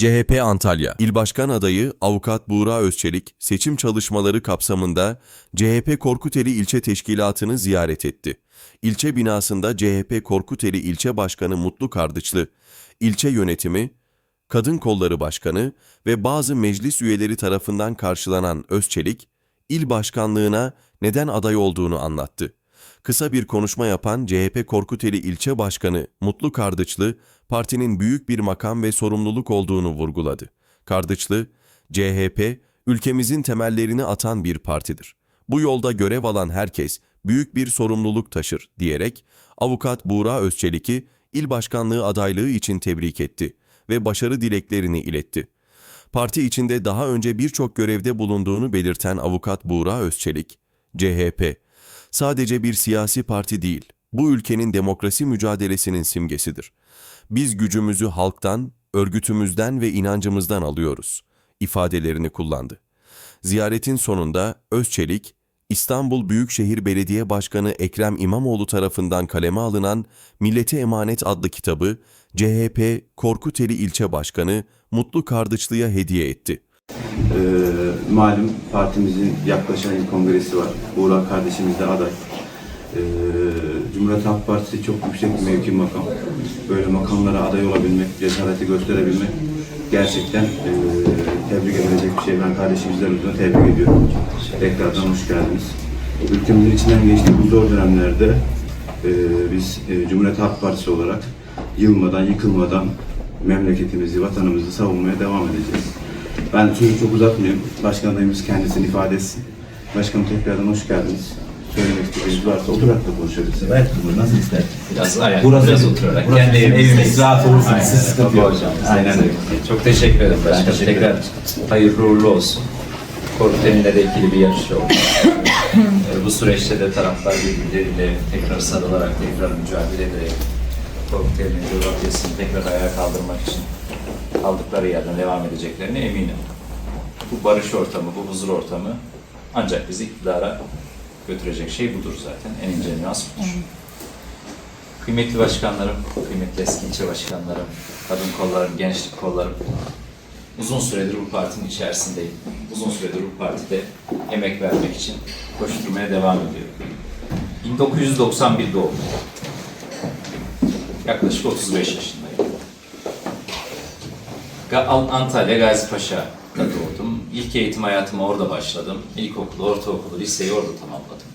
CHP Antalya İl Başkan Adayı Avukat Buğra Özçelik seçim çalışmaları kapsamında CHP Korkuteli İlçe Teşkilatı'nı ziyaret etti. İlçe binasında CHP Korkuteli İlçe Başkanı Mutlu Kardıçlı, ilçe yönetimi, Kadın Kolları Başkanı ve bazı meclis üyeleri tarafından karşılanan Özçelik, il başkanlığına neden aday olduğunu anlattı. Kısa bir konuşma yapan CHP Korkuteli İlçe Başkanı Mutlu Kardıçlı, partinin büyük bir makam ve sorumluluk olduğunu vurguladı. Kardıçlı, CHP, ülkemizin temellerini atan bir partidir. Bu yolda görev alan herkes büyük bir sorumluluk taşır diyerek avukat Buğra Özçelik'i il başkanlığı adaylığı için tebrik etti ve başarı dileklerini iletti. Parti içinde daha önce birçok görevde bulunduğunu belirten avukat Buğra Özçelik, CHP, sadece bir siyasi parti değil, bu ülkenin demokrasi mücadelesinin simgesidir. Biz gücümüzü halktan, örgütümüzden ve inancımızdan alıyoruz, ifadelerini kullandı. Ziyaretin sonunda Özçelik, İstanbul Büyükşehir Belediye Başkanı Ekrem İmamoğlu tarafından kaleme alınan Millete Emanet adlı kitabı CHP Korkuteli İlçe Başkanı Mutlu Kardıçlı'ya hediye etti. Ee, malum partimizin yaklaşan kongresi var. Buğra kardeşimiz de aday. Ee, Cumhuriyet Halk Partisi çok yüksek bir mevki makam. Böyle makamlara aday olabilmek, cesareti gösterebilmek gerçekten ee, tebrik edilecek bir şey. Ben kardeşimizden ötürü tebrik ediyorum. Tekrardan hoş geldiniz. Ülkemizin içinden geçtiği zor dönemlerde ee, biz ee, Cumhuriyet Halk Partisi olarak yılmadan, yıkılmadan memleketimizi, vatanımızı savunmaya devam edeceğiz. Ben sözü çok uzatmayayım. Başkan adayımız kendisini ifade etsin. Başkanım tekrardan hoş geldiniz. Söylemek istediğiniz varsa oturarak da konuşabilirsiniz. Evet, nasıl ister? Biraz ayak, Burası- biraz oturarak. burası Kendi evimiz, rahat olursunuz, Aynen siz sıkıntı yok. hocam. Aynen öyle. Çok teşekkür ederim başkanım. teşekkür Tekrar hayırlı uğurlu olsun. Korkuten'le de ikili bir yarış oldu. Ee, Bu süreçte de taraflar birbirleriyle tekrar sarılarak, tekrar mücadele ederek Korkuten'in coğrafyasını tekrar ayağa kaldırmak için aldıkları yerden devam edeceklerine eminim. Bu barış ortamı, bu huzur ortamı ancak bizi iktidara götürecek şey budur zaten. En ince nüans budur. Kıymetli başkanlarım, kıymetli eski ilçe başkanlarım, kadın kollarım, gençlik kollarım. Uzun süredir bu partinin içerisindeyim. Uzun süredir bu partide emek vermek için koşturmaya devam ediyorum. 1991 doğumluyum. Yaklaşık 35 yaşındayım. Antalya Gazi Paşa'da doğdum. İlk eğitim hayatıma orada başladım. İlkokulu, ortaokulu, liseyi orada tamamladım.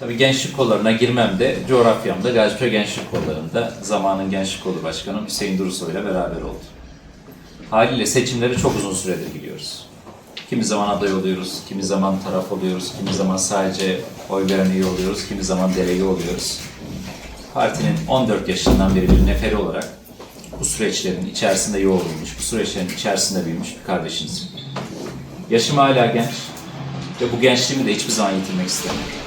Tabii gençlik kollarına girmem de coğrafyamda Gazipaşa Gençlik Kolları'nda zamanın gençlik kolu başkanım Hüseyin Durusoy ile beraber oldu. Haliyle seçimleri çok uzun süredir gidiyoruz. Kimi zaman aday oluyoruz, kimi zaman taraf oluyoruz, kimi zaman sadece oy veren oluyoruz, kimi zaman delege oluyoruz. Partinin 14 yaşından beri bir neferi olarak bu süreçlerin içerisinde yoğrulmuş, bu süreçlerin içerisinde büyümüş bir kardeşiniz. Yaşım hala genç ve bu gençliğimi de hiçbir zaman yitirmek istemiyorum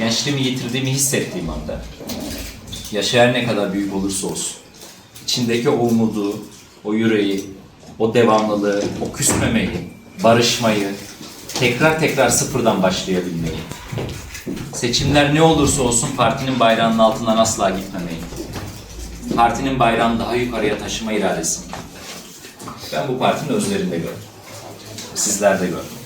gençliğimi yitirdiğimi hissettiğim anda, her ne kadar büyük olursa olsun, içindeki o umudu, o yüreği, o devamlılığı, o küsmemeyi, barışmayı, tekrar tekrar sıfırdan başlayabilmeyi, seçimler ne olursa olsun partinin bayrağının altından asla gitmemeyi, partinin bayrağını daha yukarıya taşıma iradesini ben bu partinin özlerinde gördüm. Sizler de gördünüz.